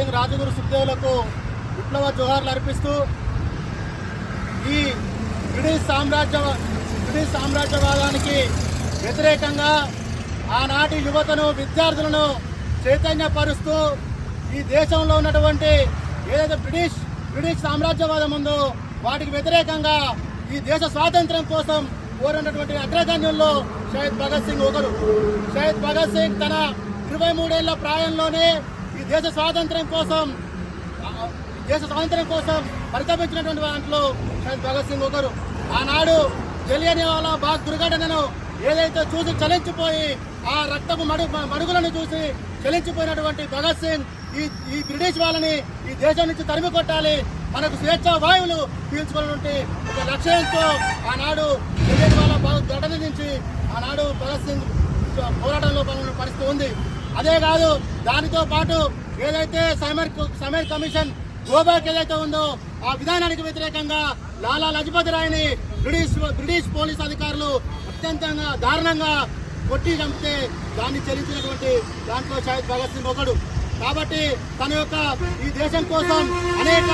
సింగ్ రాజగురు సుఖదేవులకు విప్లవ జోహార్లు అర్పిస్తూ ఈ బ్రిటిష్ సామ్రాజ్య బ్రిటిష్ సామ్రాజ్యవాదానికి వ్యతిరేకంగా ఆనాటి యువతను విద్యార్థులను చైతన్యపరుస్తూ ఈ దేశంలో ఉన్నటువంటి ఏదైతే బ్రిటిష్ బ్రిటిష్ సామ్రాజ్యవాదం ఉందో వాటికి వ్యతిరేకంగా ఈ దేశ స్వాతంత్ర్యం కోసం కోరినటువంటి అగ్రగణ్యుల్లో షహీద్ భగత్ సింగ్ ఒకరు. షహీద్ భగత్ సింగ్ తన ఇరవై మూడేళ్ళ ప్రాయంలోనే ఈ దేశ స్వాతంత్ర్యం కోసం దేశ స్వాతంత్ర్యం కోసం పరితపించినటువంటి దాంట్లో షహీద్ భగత్ సింగ్ ఒకరు. ఆనాడు జలియనివాలా బాగ్ దుర్ఘటనను ఏదైతే చూసి చలించిపోయి ఆ రక్తపు మడు మడుగులను చూసి చలించిపోయినటువంటి భగత్ సింగ్ ఈ ఈ బ్రిటిష్ వాళ్ళని ఈ దేశం నుంచి తరిమి కొట్టాలి. మనకు స్వేచ్ఛా వాయువులు పీల్చుకున్నటువంటి ఒక లక్ష్యంతో ఆనాడు జలియనివాలా బాగ్ ఘటన నుంచి ఆనాడు భగత్ సింగ్ పోరాటంలో పాల్గొన్న పరిస్థితి ఉంది. అదే కాదు దానితో పాటు ఏదైతే సైమర్ సైమర్ కమిషన్ గోబాక్ ఏదైతే ఉందో ఆ విధానానికి వ్యతిరేకంగా లాలా లజపతి రాయ్ని బ్రిటిష్ బ్రిటిష్ పోలీస్ అధికారులు అత్యంతంగా దారుణంగా కొట్టి చంపితే దాన్ని చెల్లించినటువంటి దాంట్లో షాహిద్ భగత్ సింగ్ ఒకడు. కాబట్టి తన యొక్క ఈ దేశం కోసం అనేక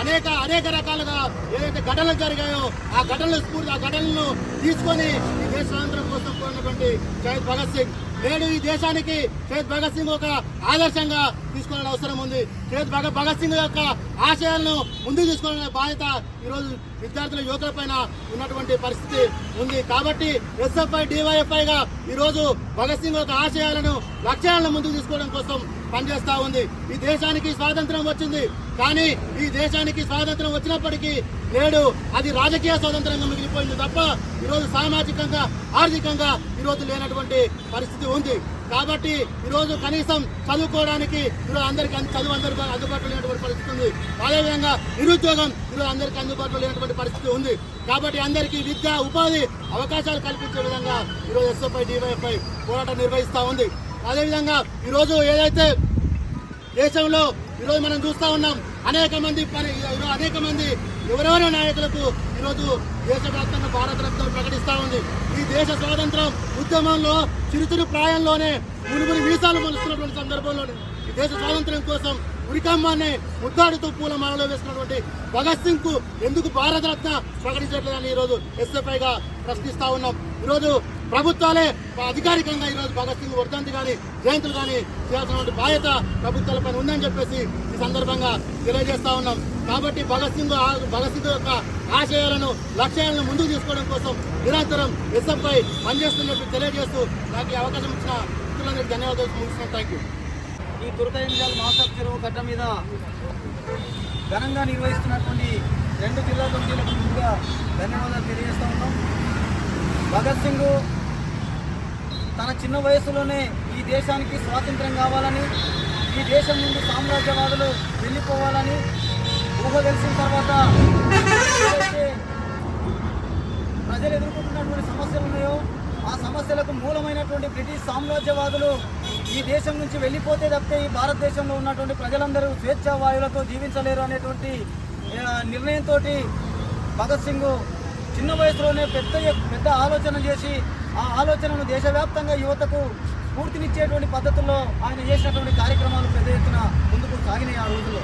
అనేక అనేక రకాలుగా ఏదైతే ఘటనలు జరిగాయో ఆ ఘటనలు స్ఫూర్తి ఆ ఘటనలను తీసుకొని ఈ దేశ స్వాతంత్రం కోసం కోరినటువంటి షాహిద్ భగత్ సింగ్ నేడు ఈ దేశానికి షేద్ భగత్ సింగ్ ఒక ఆదర్శంగా తీసుకోవాలని అవసరం ఉంది. షేద్ భగత్ భగత్ సింగ్ యొక్క ఆశయాలను ముందుకు తీసుకోవాలనే బాధ్యత ఈరోజు విద్యార్థుల యువకుల పైన ఉన్నటువంటి పరిస్థితి ఉంది. కాబట్టి ఎస్ఎఫ్ఐ డివైఎఫ్ఐ గా ఈరోజు భగత్ సింగ్ యొక్క ఆశయాలను లక్ష్యాలను ముందుకు తీసుకోవడం కోసం పనిచేస్తా ఉంది. ఈ దేశానికి స్వాతంత్రం వచ్చింది. కానీ ఈ దేశానికి స్వాతంత్రం వచ్చినప్పటికీ నేడు అది రాజకీయ స్వాతంత్రంగా మిగిలిపోయింది తప్ప ఈరోజు సామాజికంగా ఆర్థికంగా ఈరోజు లేనటువంటి పరిస్థితి ఉంది. కాబట్టి ఈరోజు కనీసం చదువుకోవడానికి ఈరోజు అందరికీ చదువు అందరికీ అందుబాటులో లేనటువంటి పరిస్థితి ఉంది. అదేవిధంగా నిరుద్యోగం ఈరోజు అందరికీ అందుబాటులో లేనటువంటి పరిస్థితి ఉంది. కాబట్టి అందరికీ విద్య ఉపాధి అవకాశాలు కల్పించే విధంగా ఈరోజు ఎస్ఎఫ్ఐ డివైఎఫ్ఐ పోరాటం నిర్వహిస్తూ ఉంది. అదేవిధంగా ఈరోజు ఏదైతే దేశంలో ఈరోజు మనం చూస్తూ ఉన్నాం అనేక మంది పని అనేక మంది ఎవరెవరో నాయకులకు ఈరోజు దేశవ్యాప్తంగా భారత రత్నం ప్రకటిస్తా ఉంది? ఈ దేశ స్వాతంత్రం ఉద్యమంలో చిరుతురు ప్రాయంలోనే మునుగురు వీసాలు మలుస్తున్నటువంటి సందర్భంలోనే ఈ దేశ స్వాతంత్రం కోసం ఉరికమ్మాన్ని ముద్దాడుతూ పూల మాలలో వేసినటువంటి భగత్ సింగ్కు ఎందుకు భారత రత్న ప్రకటించట్లేదని ఈరోజు ఎస్ఎఫ్ఐగా ప్రశ్నిస్తా ఉన్నాం. ఈరోజు ప్రభుత్వాలే అధికారికంగా ఈరోజు భగత్ సింగ్ వర్ధంతి కానీ జయంతులు కానీ చేయాల్సినటువంటి బాధ్యత ప్రభుత్వాలపై ఉందని చెప్పేసి ఈ సందర్భంగా తెలియజేస్తా ఉన్నాం. కాబట్టి భగత్ సింగ్ ఆ- భగత్ సింగ్ యొక్క ఆశయాలను లక్ష్యాలను ముందుకు తీసుకోవడం కోసం నిరంతరం ఎస్ఎఫ్ఐ పనిచేస్తున్నట్టు తెలియజేస్తూ నాకు ఈ అవకాశం ఇచ్చిన మిత్రులందరికీ ధన్యవాదాలు ముగిస్తున్నాను. థ్యాంక్ యూ ఈ తురకయంజాల్ మాసాబ్ చెరువు గడ్డ మీద ఘనంగా నిర్వహిస్తున్నటువంటి రెండు జిల్లా కమిటీలకు ముందుగా ధన్యవాదాలు తెలియజేస్తా ఉన్నాం. భగత్ సింగ్ తన చిన్న వయసులోనే ఈ దేశానికి స్వాతంత్రం కావాలని ఈ దేశం నుండి సామ్రాజ్యవాదులు వెళ్ళిపోవాలని ఊహ తెలిసిన తర్వాత ప్రజలు ఎదుర్కొంటున్నటువంటి సమస్యలు ఉన్నాయో ఆ సమస్యలకు మూలమైనటువంటి బ్రిటిష్ సామ్రాజ్యవాదులు ఈ దేశం నుంచి వెళ్ళిపోతే తప్పితే ఈ భారతదేశంలో ఉన్నటువంటి ప్రజలందరూ స్వేచ్ఛా వాయువులతో జీవించలేరు అనేటువంటి నిర్ణయంతో భగత్ సింగ్ చిన్న వయసులోనే పెద్ద పెద్ద ఆలోచన చేసి ఆ ఆలోచనను దేశవ్యాప్తంగా యువతకు స్ఫూర్తినిచ్చేటువంటి పద్ధతుల్లో ఆయన చేసినటువంటి కార్యక్రమాలు పెద్ద ఎత్తున ముందుకు సాగినాయి ఆ రోజుల్లో.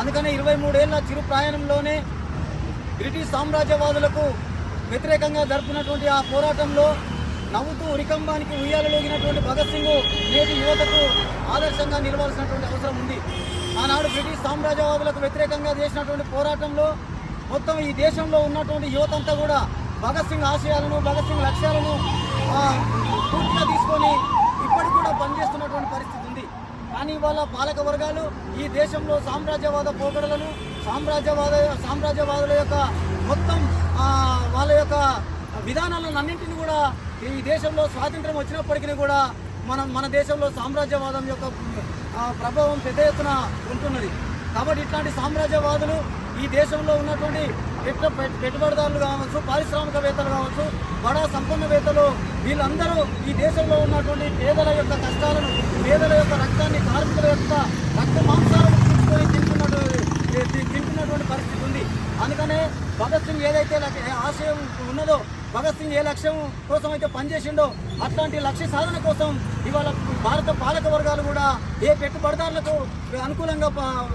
అందుకనే ఇరవై మూడేళ్ళ చిరు ప్రయాణంలోనే బ్రిటిష్ సామ్రాజ్యవాదులకు వ్యతిరేకంగా జరుపుకున్నటువంటి ఆ పోరాటంలో నవ్వుతూ ఉరికంబానికి ఉయ్యాలలోగినటువంటి భగత్ సింగ్ నేటి యువతకు ఆదర్శంగా నిలవాల్సినటువంటి అవసరం ఉంది. ఆనాడు బ్రిటిష్ సామ్రాజ్యవాదులకు వ్యతిరేకంగా చేసినటువంటి పోరాటంలో మొత్తం ఈ దేశంలో ఉన్నటువంటి యువత అంతా కూడా భగత్ సింగ్ ఆశయాలను భగత్ సింగ్ లక్ష్యాలను పూర్తిగా తీసుకొని ఇప్పటికి కూడా పనిచేస్తున్నటువంటి పరిస్థితి ఉంది. కానీ ఇవాళ పాలక వర్గాలు ఈ దేశంలో సామ్రాజ్యవాద పోకడలను సామ్రాజ్యవాద సామ్రాజ్యవాదుల యొక్క మొత్తం వాళ్ళ యొక్క విధానాలను అన్నింటినీ కూడా ఈ దేశంలో స్వాతంత్రం వచ్చినప్పటికీ కూడా మనం మన దేశంలో సామ్రాజ్యవాదం యొక్క ప్రభావం పెద్ద ఎత్తున ఉంటున్నది. కాబట్టి ఇట్లాంటి సామ్రాజ్యవాదులు ఈ దేశంలో ఉన్నటువంటి పెట్ట పెట్టుబడిదారులు కావచ్చు పారిశ్రామికవేత్తలు కావచ్చు బడా సంపన్నవేత్తలు వీళ్ళందరూ ఈ దేశంలో ఉన్నటువంటి పేదల యొక్క కష్టాలను పేదల యొక్క రక్తాన్ని కార్మికుల యొక్క రక్త మాంసాలను తీసుకొని తింటున్నటువంటి తింటున్నటువంటి పరిస్థితి ఉంది. అందుకనే భగత్ సింగ్ ఏదైతే ఏ ఆశయం ఉన్నదో భగత్ సింగ్ ఏ లక్ష్యం కోసం అయితే పనిచేసిండో అట్లాంటి లక్ష్య సాధన కోసం ఇవాళ భారత పాలక వర్గాలు కూడా ఏ పెట్టుబడిదారులకు అనుకూలంగా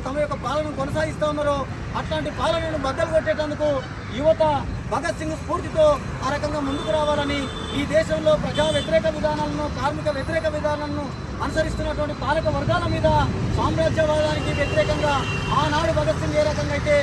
తమ యొక్క పాలన కొనసాగిస్తూ ఉన్నారో అట్లాంటి పాలనను బద్దలు కొట్టేటందుకు యువత భగత్ సింగ్ స్ఫూర్తితో ఆ రకంగా ముందుకు రావాలని ఈ దేశంలో ప్రజా వ్యతిరేక విధానాలను కార్మిక వ్యతిరేక విధానాలను అనుసరిస్తున్నటువంటి పాలక వర్గాల మీద సామ్రాజ్యవాదానికి వ్యతిరేకంగా ఆనాడు భగత్ సింగ్ ఏ రకంగా అయితే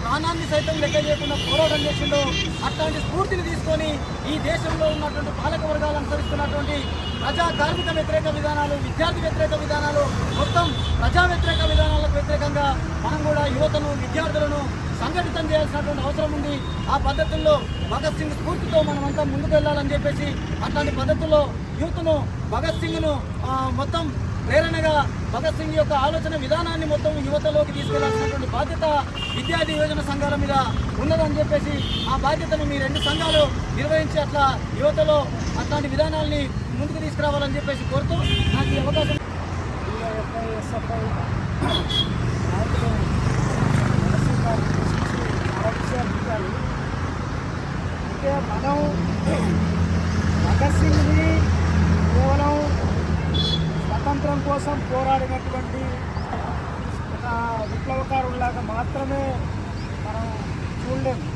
ప్రాణాన్ని సైతం లెక్క చేయకుండా పోరాటం చేసిండో అట్లాంటి స్ఫూర్తిని తీసుకొని ఈ దేశంలో ఉన్నటువంటి పాలక వర్గాలు అనుసరిస్తున్నటువంటి ప్రజా కార్మిక వ్యతిరేక విధానాలు విద్యార్థి వ్యతిరేక విధానాలు మొత్తం ప్రజా వ్యతిరేక విధానాలకు వ్యతిరేకంగా మనం కూడా యువతను విద్యార్థులను సంఘటితం చేయాల్సినటువంటి అవసరం ఉంది. ఆ పద్ధతుల్లో భగత్ సింగ్ స్ఫూర్తితో మనమంతా ముందుకు వెళ్ళాలని చెప్పేసి అట్లాంటి పద్ధతుల్లో యూత్ను భగత్ సింగ్ను మొత్తం ప్రేరణగా భగత్ సింగ్ యొక్క ఆలోచన విధానాన్ని మొత్తం యువతలోకి తీసుకెళ్ళాల్సినటువంటి బాధ్యత విద్యార్థి యోజన సంఘాల మీద ఉన్నదని చెప్పేసి ఆ బాధ్యతను మీ రెండు సంఘాలు నిర్వహించి అట్లా యువతలో అట్లాంటి విధానాల్ని ముందుకు తీసుకురావాలని చెప్పేసి కోరుతూ నాకు ఈ అవకాశం ఎస్ఎఫ్ఐ నాయకులు అంటే మనం భగత్ సింగ్ని కేవలం స్వతంత్రం కోసం పోరాడినటువంటి ఒక విప్లవకారులాగా మాత్రమే మనం చూడలేము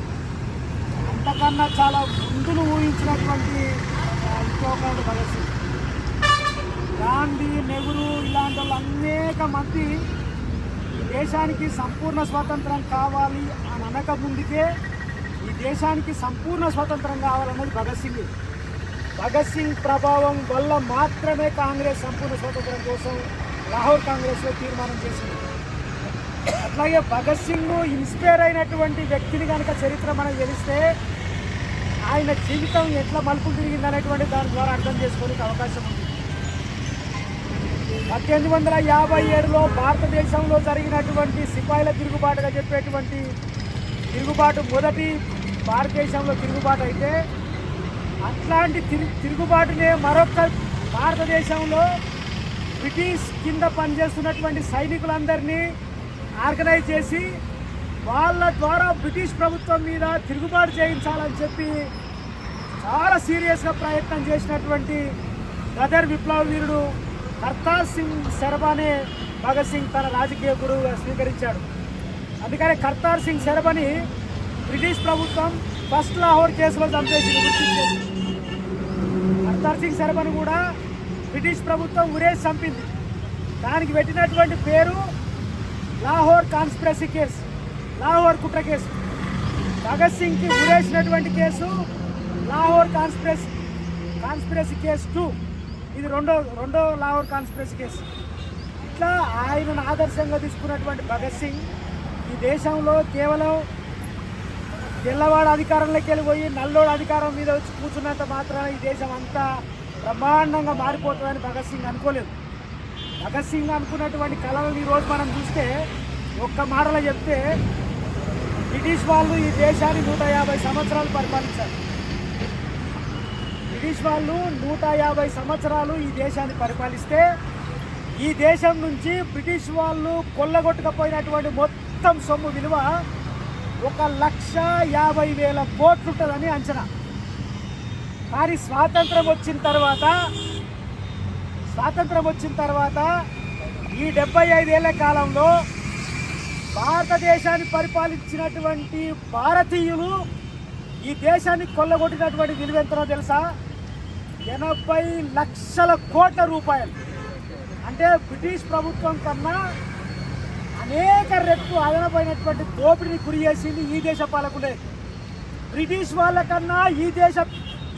అంతకన్నా చాలా ముందును ఊహించినటువంటి విప్లవకారుడు భగత్ సింగ్ గాంధీ నెహ్రూ ఇలాంటి వాళ్ళు అనేక మంది దేశానికి సంపూర్ణ స్వాతంత్రం కావాలి అని అనక ముందుకే ఈ దేశానికి సంపూర్ణ స్వాతంత్రం కావాలన్నది భగత్ సింగ్. భగత్ సింగ్ ప్రభావం వల్ల మాత్రమే కాంగ్రెస్ సంపూర్ణ స్వతంత్రం కోసం లాహోర్ కాంగ్రెస్లో తీర్మానం చేసింది. అట్లాగే భగత్ సింగ్ ఇన్స్పైర్ అయినటువంటి వ్యక్తిని కనుక చరిత్ర మనం తెలిస్తే ఆయన జీవితం ఎట్లా మలుపులు తిరిగింది అనేటువంటి దాని ద్వారా అర్థం చేసుకునే అవకాశం ఉంది. పద్దెనిమిది వందల యాభై ఏడులో భారతదేశంలో జరిగినటువంటి సిపాయిల తిరుగుబాటుగా చెప్పేటువంటి తిరుగుబాటు మొదటి భారతదేశంలో తిరుగుబాటు అయితే అట్లాంటి తిరు తిరుగుబాటునే మరొక భారతదేశంలో బ్రిటిష్ కింద పనిచేస్తున్నటువంటి సైనికులందరినీ ఆర్గనైజ్ చేసి వాళ్ళ ద్వారా బ్రిటిష్ ప్రభుత్వం మీద తిరుగుబాటు చేయించాలని చెప్పి చాలా సీరియస్గా ప్రయత్నం చేసినటువంటి గదర్ విప్లవ వీరుడు కర్తార్ సింగ్ శరబానే భగత్ సింగ్ తన రాజకీయ గురువుగా స్వీకరించాడు. అందుకని కర్తార్ సింగ్ శరబని బ్రిటిష్ ప్రభుత్వం ఫస్ట్ లాహోర్ కేసులో చంపేసింది గుర్తించేది కర్తార్ సింగ్ శరబని కూడా బ్రిటిష్ ప్రభుత్వం ఉరేసి చంపింది. దానికి పెట్టినటువంటి పేరు లాహోర్ కాన్స్పిరసీ కేసు లాహోర్ కుట్ర కేసు. భగత్ సింగ్కి ఉరేసినటువంటి case Lahore conspiracy conspiracy case two. ఇది రెండో రెండో లాహోర్ కాన్స్పిరసీ కేసు. ఇట్లా ఆయనను ఆదర్శంగా తీసుకున్నటువంటి భగత్ సింగ్ ఈ దేశంలో కేవలం తెల్లవాడు అధికారంలోకి వెళ్ళిపోయి నల్లోడు అధికారం మీద వచ్చి కూర్చున్నంత మాత్రాన ఈ దేశం అంతా బ్రహ్మాండంగా మారిపోతుందని భగత్ సింగ్ అనుకోలేదు. భగత్ సింగ్ అనుకున్నటువంటి కళలను ఈరోజు మనం చూస్తే ఒక్క మాటలో చెప్తే బ్రిటిష్ వాళ్ళు ఈ దేశాన్ని నూట యాభై సంవత్సరాలు పరిపాలించారు. బ్రిటిష్ వాళ్ళు నూట యాభై సంవత్సరాలు ఈ దేశాన్ని పరిపాలిస్తే ఈ దేశం నుంచి బ్రిటిష్ వాళ్ళు కొల్లగొట్టుకపోయినటువంటి మొత్తం మొత్తం సొమ్ము విలువ ఒక లక్ష యాభై వేల కోట్లు ఉంటుందని అంచనా. కానీ స్వాతంత్రం వచ్చిన తర్వాత స్వాతంత్రం వచ్చిన తర్వాత ఈ డెబ్బై ఐదేళ్ళ కాలంలో భారతదేశాన్ని పరిపాలించినటువంటి భారతీయులు ఈ దేశాన్ని కొల్లగొట్టినటువంటి విలువ ఎంతనో తెలుసా? ఎనభై లక్షల కోట్ల రూపాయలు. అంటే బ్రిటిష్ ప్రభుత్వం కన్నా అనేక రెట్లు అదనపోయినటువంటి దోపిడీని గురి చేసింది ఈ దేశ పాలకులే. బ్రిటిష్ వాళ్ళకన్నా ఈ దేశ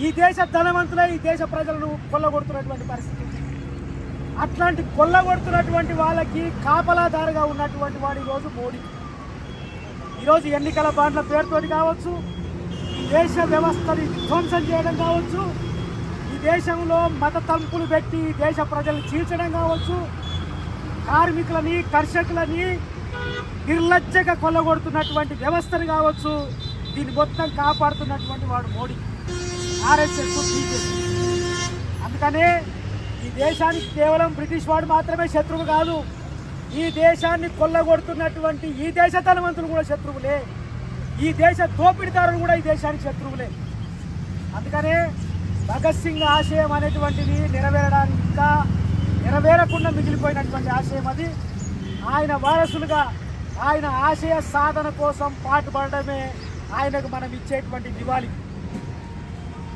ఈ దేశ ధనవంతులే ఈ దేశ ప్రజలను కొల్లగొడుతున్నటువంటి పరిస్థితి. అట్లాంటి కొల్లగొడుతున్నటువంటి వాళ్ళకి కాపలాదారుగా ఉన్నటువంటి వాడు ఈరోజు మోడీ. ఈరోజు ఎన్నికల బాండ్ల పేరుతోటి కావచ్చు ఈ దేశ వ్యవస్థని ధ్వంసం చేయడం కావచ్చు ఈ దేశంలో మత తలుపులు పెట్టి ఈ దేశ ప్రజలను చీల్చడం కావచ్చు కార్మికులని కర్షకులని నిర్లజ్జగా కొల్లగొడుతున్నటువంటి వ్యవస్థను కావచ్చు దీన్ని మొత్తం కాపాడుతున్నటువంటి వాడు మోడీ. RSS BJP. అందుకనే ఈ దేశానికి కేవలం బ్రిటిష్ వాడు మాత్రమే శత్రువు కాదు ఈ దేశాన్ని కొల్లగొడుతున్నటువంటి ఈ దేశ ధనవంతులు కూడా శత్రువులే. ఈ దేశ దోపిడిదారులు కూడా ఈ దేశానికి శత్రువులే. అందుకనే భగత్ సింగ్ ఆశయం అనేటువంటిది నెరవేరడానికి ఇంకా నెరవేరకుండా మిగిలిపోయినటువంటి ఆశయం అది. ఆయన వారసులుగా ఆయన ఆశయ సాధన కోసం పాటుపడడమే ఆయనకు మనం ఇచ్చేటువంటి దివాళి.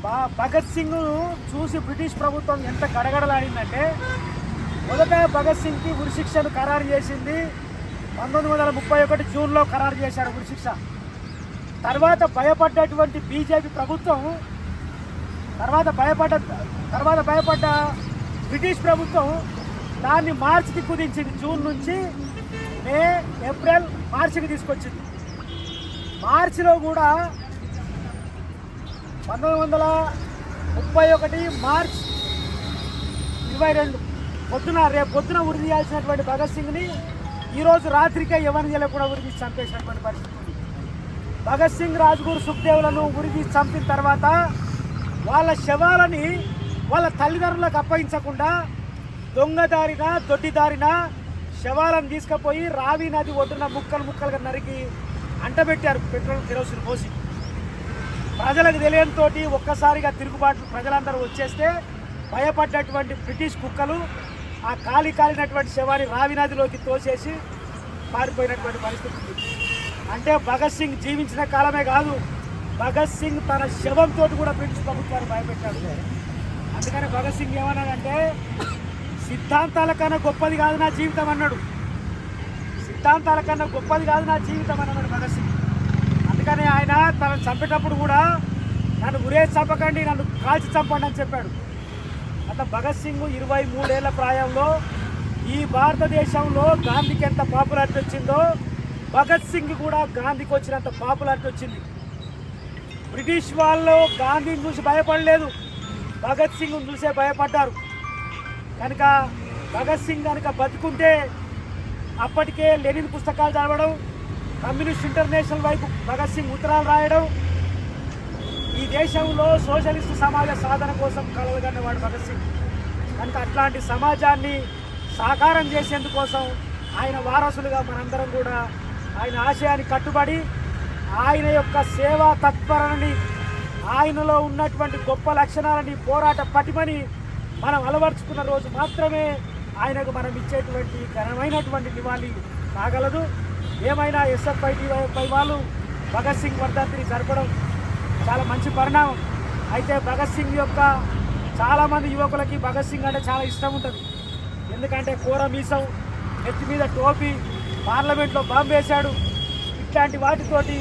బా- భగత్ సింగ్ చూసి బ్రిటిష్ ప్రభుత్వం ఎంత గడగడలాడిందంటే మొదట భగత్ సింగ్కి ఉరిశిక్షను ఖరారు చేసింది పంతొమ్మిది వందల ముప్పై ఒకటి జూన్లో ఖరారు చేశారు ఉరిశిక్ష తర్వాత భయపడ్డటువంటి బీజేపీ ప్రభుత్వం తర్వాత భయపడ్డ తర్వాత భయపడ్డ బ్రిటిష్ ప్రభుత్వం దాన్ని మార్చికి కుదించింది జూన్ నుంచి మే ఏప్రిల్ మార్చికి తీసుకొచ్చింది. మార్చిలో కూడా పంతొమ్మిది వందల ముప్పై ఒకటి మార్చ్ ఇరవై రెండు పొద్దున రేపు పొద్దున ఉరి తీయాల్సినటువంటి భగత్ సింగ్ని ఈరోజు రాత్రికే ఎవరిని కూడా ఉరి తీసి చంపేసినటువంటి పరిస్థితి ఉంది. భగత్ సింగ్ రాజ్గురు సుఖ్దేవులను ఉరి తీసి చంపిన తర్వాత వాళ్ళ శవాలని వాళ్ళ తల్లిదండ్రులకు అప్పగించకుండా దొంగదారిన దొడ్డిదారిన శవాలను తీసుకుపోయి రావి నది ఒడ్డున ముక్కలు ముక్కలుగా నరికి అంటబెట్టారు పెట్రోల్ కిరోసిన్ పోసి. ప్రజలకు తెలియనితో ఒక్కసారిగా తిరుగుబాటు ప్రజలందరూ వచ్చేస్తే భయపడ్డటువంటి బ్రిటిష్ కుక్కలు ఆ కాలి కాలినటువంటి శవాన్ని రావి నదిలోకి తోసేసి పారిపోయినటువంటి పరిస్థితి అంటే భగత్ సింగ్ జీవించిన కాలమే కాదు భగత్ సింగ్ తన శవంతో కూడా బ్రిటిష్ ప్రభుత్వాన్ని భయపెట్టాడు. అందుకని భగత్ సింగ్ ఏమన్నాడంటే సిద్ధాంతాల కన్నా గొప్పది కాదు నా జీవితం అన్నాడు. సిద్ధాంతాల కన్నా గొప్పది కాదు నా జీవితం అన్నాడు భగత్ సింగ్. అందుకని ఆయన తనను చంపేటప్పుడు కూడా నన్ను ఉరే చంపకండి నన్ను కాల్చి చంపండి అని చెప్పాడు. అట్లా భగత్ సింగ్ ఇరవై మూడేళ్ళ ప్రాయంలో ఈ భారతదేశంలో గాంధీకి ఎంత పాపులారిటీ వచ్చిందో భగత్ సింగ్ కూడా గాంధీకి వచ్చినంత పాపులారిటీ వచ్చింది. బ్రిటిష్ వాళ్ళు గాంధీని చూసి భయపడలేదు. భగత్ సింగ్ చూసే భయపడ్డారు. కనుక భగత్ సింగ్ కనుక బతుకుంటే అప్పటికే లెనిన్ పుస్తకాలు చదవడం కమ్యూనిస్ట్ ఇంటర్నేషనల్ వైపు భగత్ సింగ్ ఉత్తరాలు రాయడం ఈ దేశంలో సోషలిస్ట్ సమాజ సాధన కోసం కలవగన్నవాడు భగత్ సింగ్. కనుక అట్లాంటి సమాజాన్ని సాకారం చేసేందుకోసం ఆయన వారసులుగా మనందరం కూడా ఆయన ఆశయాన్ని కట్టుబడి ఆయన యొక్క సేవా తత్పరని ఆయనలో ఉన్నటువంటి గొప్ప లక్షణాలని పోరాట పటిమని మనం అలవర్చుకున్న రోజు మాత్రమే ఆయనకు మనం ఇచ్చేటువంటి ఘనమైనటువంటి నివాళి కాగలదు. ఏమైనా ఎస్ఎఫ్ఐ డివైఎఫ్ఐ వాళ్ళు భగత్ సింగ్ వర్ధంతిని జరపడం చాలా మంచి పరిణామం. అయితే భగత్ సింగ్ యొక్క చాలామంది యువకులకి భగత్ సింగ్ అంటే చాలా ఇష్టం ఉంటుంది. ఎందుకంటే కూర మీసం నెత్తి మీద టోపీ పార్లమెంట్లో బాంబేశాడు ఇట్లాంటి వాటితోటి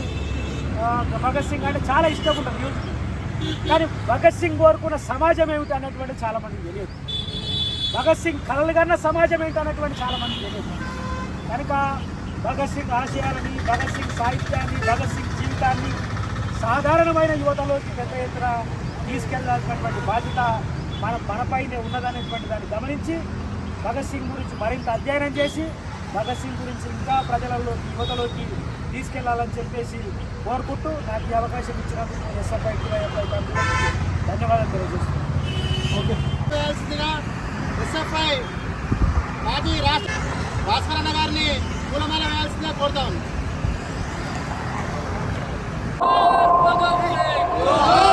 భగత్ సింగ్ అంటే చాలా ఇష్టం ఉంటుంది యూత్ కానీ భగత్ సింగ్ కోరుకున్న సమాజం ఏమిటి అన్నటువంటి చాలా మందికి తెలియదు. భగత్ సింగ్ కలలు కన్న సమాజం ఏంటి అన్నటువంటి చాలా మందికి తెలియదు. కనుక భగత్ సింగ్ ఆశయాలని భగత్ సింగ్ సాహిత్యాన్ని భగత్ సింగ్ జీవితాన్ని సాధారణమైన యువతలోకి పెద్ద ఎత్తున తీసుకెళ్ళాల్సినటువంటి బాధ్యత మన మనపైనే ఉన్నదనేటువంటి దాన్ని గమనించి భగత్ సింగ్ గురించి మరింత అధ్యయనం చేసి భగత్ సింగ్ గురించి ఇంకా ప్రజలలోకి యువతలోకి తీసుకెళ్ళాలని చెప్పేసి కోరుకుంటూ నాకు ఈ అవకాశం ఇచ్చినందుకు నేను ఎస్ఎఫ్ఐ టీఐఎఫ్ఐ తరఫున ధన్యవాదాలు తెలియజేస్తున్నాను. ఓకే. వేయాల్సిందిగా ఎస్ఎఫ్ఐ మాజీ రాష్ట్ర భాస్కరన్న గారిని పూలమాల వేయాల్సిందిగా కోరుతాం ఈ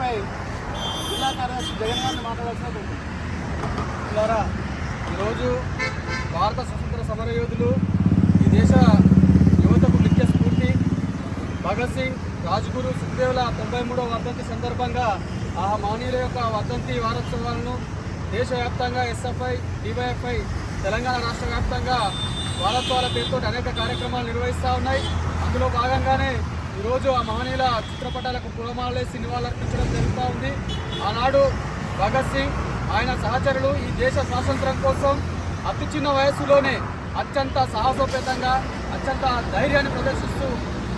డివైఎఫ్ఐ జిల్లా కార్యదర్శి జగన్ గారిని మాట్లాడాల్సిన కోరుతున్నాం ఈరోజు భారత స్వతంత్ర సమరయోధులు ఈ దేశ యువతకు ముఖ్య స్ఫూర్తి. భగత్ సింగ్ రాజ్గురు సుఖదేవుల తొంభై మూడవ వర్ధంతి సందర్భంగా ఆ మహనీయుల యొక్క వర్ధంతి వారోత్సవాలను దేశవ్యాప్తంగా ఎస్ఎఫ్ఐ డివైఎఫ్ఐ తెలంగాణ రాష్ట్ర వ్యాప్తంగా వారత్వాల పేరుతో అనేక కార్యక్రమాలు నిర్వహిస్తూ ఉన్నాయి. అందులో భాగంగానే ఈరోజు ఆ మహనీయుల చిత్రపటాలకు పూలమాలలేసి నివాళులర్పించడం జరుగుతూ ఉంది. ఆనాడు భగత్ సింగ్ ఆయన సహచరులు ఈ దేశ స్వాతంత్రం కోసం అతి చిన్న వయస్సులోనే అత్యంత సాహసోపేతంగా అత్యంత ధైర్యాన్ని ప్రదర్శిస్తూ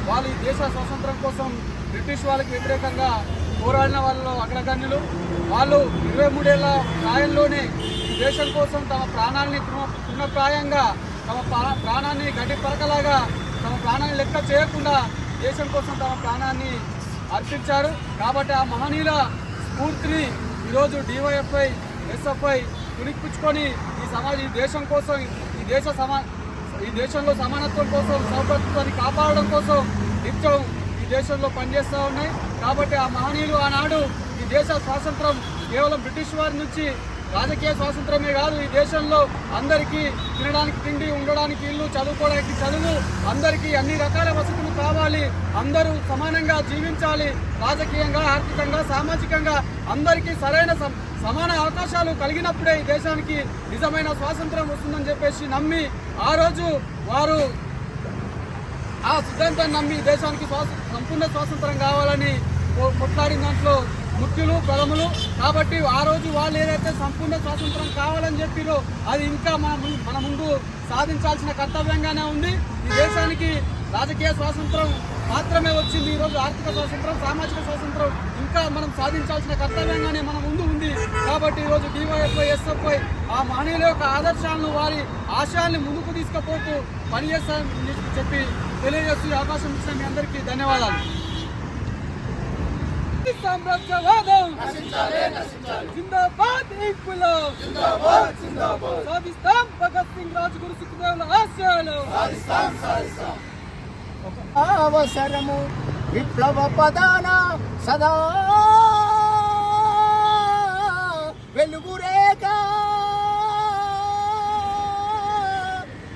వాళ్ళు ఈ దేశ స్వాతంత్రం కోసం బ్రిటిష్ వాళ్ళకి వ్యతిరేకంగా పోరాడిన వాళ్ళలో అగ్రగణ్యులు. వాళ్ళు ఇరవై మూడేళ్ళ ప్రాయంలోనే ఈ దేశం కోసం తమ ప్రాణాన్ని తృణప్రాయంగా తమ ప్రాణాన్ని గడ్డి పరకలాగా తమ ప్రాణాన్ని లెక్క చేయకుండా దేశం కోసం తమ ప్రాణాన్ని అర్పించారు. కాబట్టి ఆ మహనీయుల స్ఫూర్తిని ఈరోజు డివైఎఫ్ఐ ఎస్ఎఫ్ఐ పునిపుచ్చుకొని ఈ సమాజ ఈ దేశం కోసం ఈ దేశ సమా ఈ దేశంలో సమానత్వం కోసం సౌభత్వాన్ని కాపాడడం కోసం నిత్యం ఈ దేశంలో పనిచేస్తూ ఉన్నాయి. కాబట్టి ఆ మహనీయులు ఆనాడు ఈ దేశ స్వాతంత్రం కేవలం బ్రిటిష్ వారి నుంచి రాజకీయ స్వాతంత్రమే కాదు ఈ దేశంలో అందరికీ తినడానికి తిండి ఉండడానికి ఇల్లు చదువుకోవడానికి చదువు అందరికీ అన్ని రకాల వసతులు కావాలి. అందరూ సమానంగా జీవించాలి. రాజకీయంగా ఆర్థికంగా సామాజికంగా అందరికీ సరైన సమాన అవకాశాలు కలిగినప్పుడే ఈ దేశానికి నిజమైన స్వాతంత్రం వస్తుందని చెప్పేసి నమ్మి ఆ రోజు వారు ఆ సిద్ధాంతాన్ని నమ్మి దేశానికి స్వా సంపూర్ణ స్వాతంత్రం కావాలని కొట్లాడిన దాంట్లో ముఖ్యులు ప్రథములు కాబట్టి ఆ రోజు వాళ్ళు ఏదైతే సంపూర్ణ స్వాతంత్రం కావాలని చెప్పిరో అది ఇంకా మన మన ముందు సాధించాల్సిన కర్తవ్యంగానే ఉంది. ఈ దేశానికి రాజకీయ స్వాతంత్రం మాత్రమే వచ్చింది. ఈరోజు ఆర్థిక స్వాతంత్రం సామాజిక స్వాతంత్రం ఇంకా మనం సాధించాల్సిన కర్తవ్యంగానే మన ముందు ఉంది. కాబట్టి ఈరోజు డివైఎఫ్ఐ ఎస్ఎఫ్ఐ ఆ మహనీయుల యొక్క ఆదర్శాలను వారి ఆశయాల్ని ముందుకు తీసుకుపోతూ పనిచేస్తారని చెప్పి తెలియజేస్తూ అవకాశం ఇచ్చిన మీ అందరికీ ధన్యవాదాలు. సామ్రాజ్యవాదం జిందాబాద్ ఇంక్విలాబ్ సాధిస్తాం భగత్ సింగ్ రాజ్గురు సుఖదేవుల ఆశయాలు అవసరము విప్లవ పదాన సదా వెలుగురేక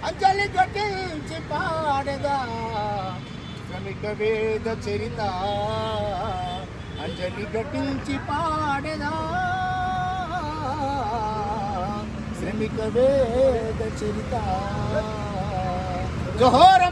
అంజలి ఘటించి పాడదా శ్రమిక వేద చరిత అంజలి ఘటించి పాడదా? శ్రమిక వేద చరిత. జోహోర